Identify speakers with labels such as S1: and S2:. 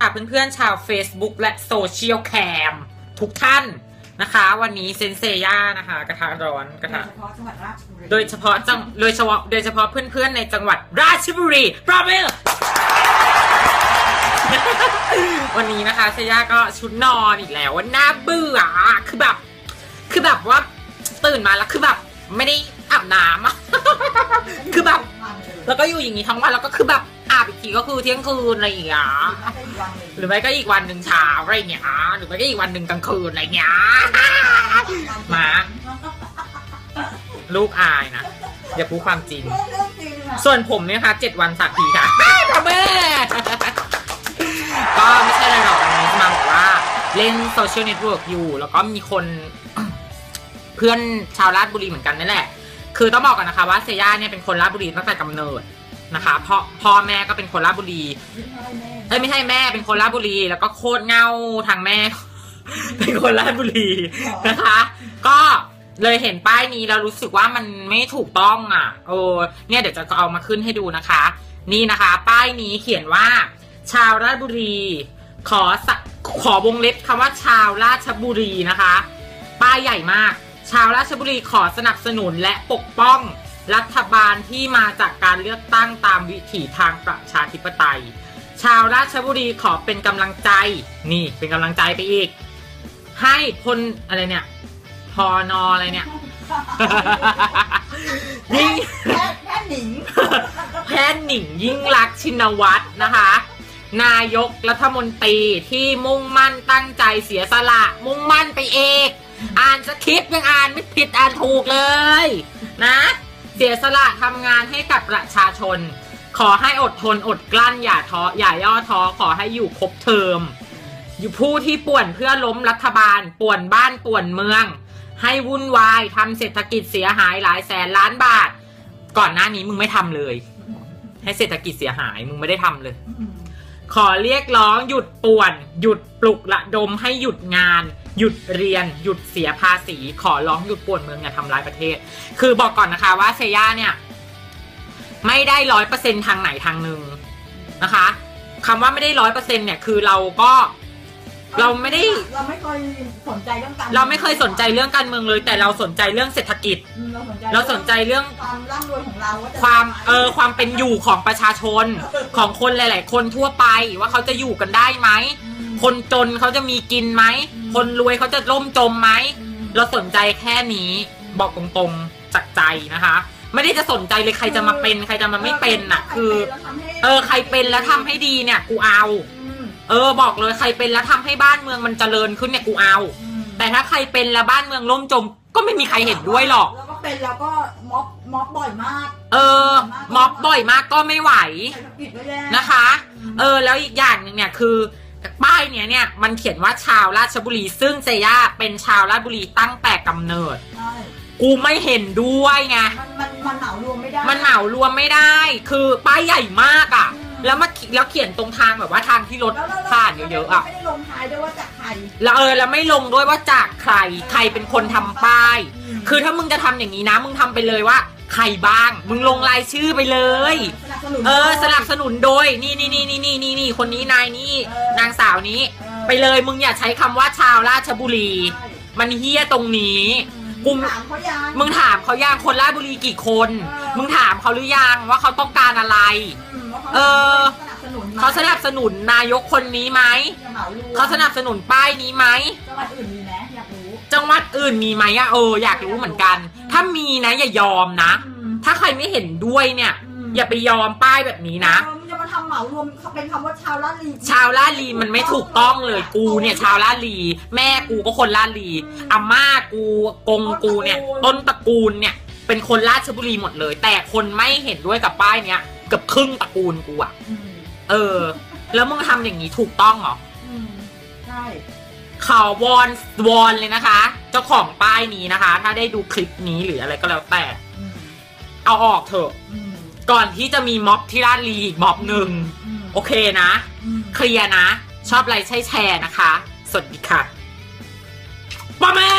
S1: ค่ะเพื่อนๆชาว Facebook และโซเชียลแคมทุกท่านนะคะ วันนี้เซนเซย่านะคะ กระทะร้อนกระทะ
S2: เฉพาะจังหวัดราชบุรี
S1: โดยเฉพาะจังโดยเฉพาะโดยเฉพาะเพื่อนๆในจังหวัดราชบุรีปรบมือวันนี้นะคะเซย่าก็ชุดนอนอีกแล้วว่าน่าเบื่ออะคือแบบ คือแบบว่าตื่นมาแล้วคือแบบไม่ได้อาบน้ำอะคือแบบ แล้วก็อยู่อย่างนี้ทั้งวันแล้วก็คือแบบอาบอี ก็คือเที่ยงคืนอะไรอย่างเงี้ยหรือไม่ก็อีกวันหนึ่งเช้าอะไรอย่างเงี้ยหรือไม่ก็อีกวันหนึ่งกลางคืนอะไรอย่างเงี้ยมาลูกอายนะอย่าพูดความจริง ส่วนผมเนี่ยค่ะเจ็ดวันสักทีค่ะพ่อแม่ก็ไม่ใช่อะไรหรอกวันนี้มาบอกว่าเล่นโซเชียลเน็ตเวิร์กอยู่ แล้วก็มีคนเพื่อนชาวราชบุรีเหมือนกันนั่นแหละ คือต้องบอกกันนะคะว่าเซย่าเนี่ยเป็นคนราชบุรีตั้งแต่กำเนิด นะคะพ่อพ่อแม่ก็เป็นคนราชบุรีเอ้ยไม่ใช่แม่เป็นคนราชบุรี แล้วก็โคตรเงาทางแม่ เป็นคนราชบุรีนะคะ ก็เลยเห็นป้ายนี้แล้วรู้สึกว่ามันไม่ถูกต้องอะโอ้เนี่ยเดี๋ยวจะเอามาขึ้นให้ดูนะคะ นี่นะคะ ป้ายนี้เขียนว่า ชาวราชบุรี ขอสขอวงเล็บคำว่าชาวราชบุรีนะคะ ป้ายใหญ่มาก ชาวราชบุรีขอสนับสนุนและปกป้อง รัฐบาลที่มาจากการเลือกตั้งตามวิถีทางประชาธิปไตย ชาวราชบุรีขอเป็นกำลังใจ นี่เป็นกำลังใจไปอีก ให้พลอะไรเนี่ยพอนออะไรเนี่ยยิ่ง
S2: แค่แค่หนิง
S1: แพทย์หนิงยิ่งรักษณ์ชินวัตรนะคะ นายกรัฐมนตรีที่มุ่งมั่นตั้งใจเสียสละ มุ่งมั่นไปเอกอ่านสคริปต์ยังอ่านไม่ผิดอ่านถูกเลย นะ เสียสละทำงานให้กับประชาชน ขอให้อดทนอดกลั้นอย่าท้ออย่าย่อท้อขอให้อยู่ครบเทอม อยู่ผู้ที่ป่วนเพื่อล้มรัฐบาล ป่วนบ้านป่วนเมือง ให้วุ่นวายทำเศรษฐกิจเสียหายหลายแสนล้านบาท ก่อนหน้านี้มึงไม่ทำเลย ให้เศรษฐกิจเสียหายมึงไม่ได้ทำเลย ขอเรียกร้องหยุดป่วน หยุดปลุกระดมให้หยุดงาน หยุดเรียน หยุดเสียภาษี ขอร้องหยุดป่วนเมืองอย่าทำร้ายประเทศ คือบอกก่อนนะคะว่าเซย่าเนี่ย ไม่ได้ร้อยเปอร์เซ็นทางไหนทางหนึ่งนะคะคำว่าไม่ได้ร้อยเปอร์เซ็นเนี่ยคือเราก็ เราไม่ได้
S2: เราไม่เคยสนใจเรื่องการ
S1: เราไม่เคยสนใจเรื่องการเมืองเลย แต่เราสนใจเรื่องเศรษฐกิจ
S2: อืมเราสนใจ
S1: เราสนใจเรื่อง
S2: ความร่ำรวยของเราว่าจะ
S1: ความเออความเป็นอยู่ของประชาชนของคนหลาย ๆ คนทั่วไปว่าเขาจะอยู่กันได้ไหม
S2: อืม
S1: คนจนเขาจะมีกินไหม
S2: อืม
S1: คนรวยเขาจะล่มจมไหม
S2: อืม
S1: เราสนใจแค่นี้บอกตรงๆจากใจนะคะ ไม่ได้จะสนใจเลยใครจะมาเป็น ใครจะมาไม่เป็นน่ะ คือ เออใครเป็นแล้วทำให้ดีเนี่ย กูเอา
S2: ม
S1: เออบอกเลยใครเป็นแล้วทำให้บ้านเมืองมันเจริญขึ้นเนี่ยกูเอา
S2: อืม
S1: แต่ถ้าใครเป็นแล้วบ้านเมืองล่มจม ก็ไม่มีใครเห็นด้วยหรอก
S2: แล้วก็เป็นแล้วก็ม็อบม็อบบ่อยมาก
S1: เออม็อบบ่อยมากก็ไม่ไหว
S2: เศรษฐกิจก็แย่
S1: นะคะ เออ แล้วอีกอย่างหนึ่งเนี่ยคือป้ายเนี้ยเนี่ยมันเขียนว่าชาวราชบุรี ซึ่งเซย่าเป็นชาวราชบุรีตั้งแต่กำเนิด
S2: ใช่
S1: กูไม่เห็นด้วยไง
S2: มันมันมันเหมารวมไม่ได้
S1: มันเหมารวมไม่ได้ คือป้ายใหญ่มากอะ่ะ
S2: อืม
S1: แล้วมาแล้วเขียนตรงทางแบบว่าทางที่รถ
S2: แล้วแล้ว
S1: ผ่านเยอะๆอะ
S2: ไม่ได้ลงท้ายด้วยว่าจากใคร
S1: แล้วเออแล้วไม่ลงด้วยว่าจากใครใครเป็นคนทำป้าย
S2: ม
S1: คือถ้ามึงจะทำอย่างนี้นะ มึงทำไปเลยว่า ใครบ้าง มึงลงรายชื่อไปเลย
S2: สนับสนุน
S1: เออ สนับสนุนโดย นี่นี่นี่นี่นี่นี่นี่คนนี้นายนี่
S2: เออ
S1: นางสาวนี้
S2: เออ
S1: ไปเลยมึงอย่าใช้คำว่าชาวราชบุรี
S2: ใช่
S1: มันเฮี้ยตรงนี้ กู
S2: มึงถามเขายัง
S1: มึงถามเขายังคนราชบุรีกี่คน
S2: เออ
S1: มึงถามเขาหรือยังว่าเขาต้องการอะไร
S2: มว่า
S1: เออ
S2: สนับสนุนไหม
S1: เขาสนับสนุนนายกคนนี้ไหม
S2: อย่าเหมารวม
S1: เขาสนับสนุนป้ายนี้ไหม
S2: จังหวัดอื่นมีไหมอยากรู้
S1: จังหวัดอื่นมีไหมอะเอออยากรู้เหมือนกัน ถ้ามีนะอย่ายอมนะ
S2: อืม
S1: ถ้าใครไม่เห็นด้วยเนี่ย
S2: อืม
S1: อย่าไปยอมป้ายแบบนี้นะ
S2: เออมึงจะมาทำเหมารวมเป็นคำว่าชาวลาดลี
S1: ชาวลาดลีมันไม่ถูกต้องเลยกูเนี่ย ชาวลาดลี แม่กูก็คนลาดลีอาม่ากูกงกูเนี่ย ต้นตระกูลเนี่ย เป็นคนราชบุรีหมดเลย แต่คนไม่เห็นด้วยกับป้ายเนี้ยเกือบครึ่งตระกูลกูอะ
S2: อืม
S1: เออ แล้วมึงทำอย่างนี้ถูกต้องเหรอ
S2: อืมใช่
S1: ขอวอนวอนเลยนะคะ เจ้าของป้ายนี้นะคะ ถ้าได้ดูคลิปนี้หรืออะไรก็แล้วแต่
S2: อืม
S1: เอาออกเถอะ
S2: อืม
S1: ก่อนที่จะมีม็อบที่ราชลีอีกม็อบหนึ่ง
S2: อืม
S1: โอเคนะ
S2: อืม
S1: เคลียร์นะ ชอบอะไรใช่แชร์นะคะ สวัสดีค่ะป้าแม่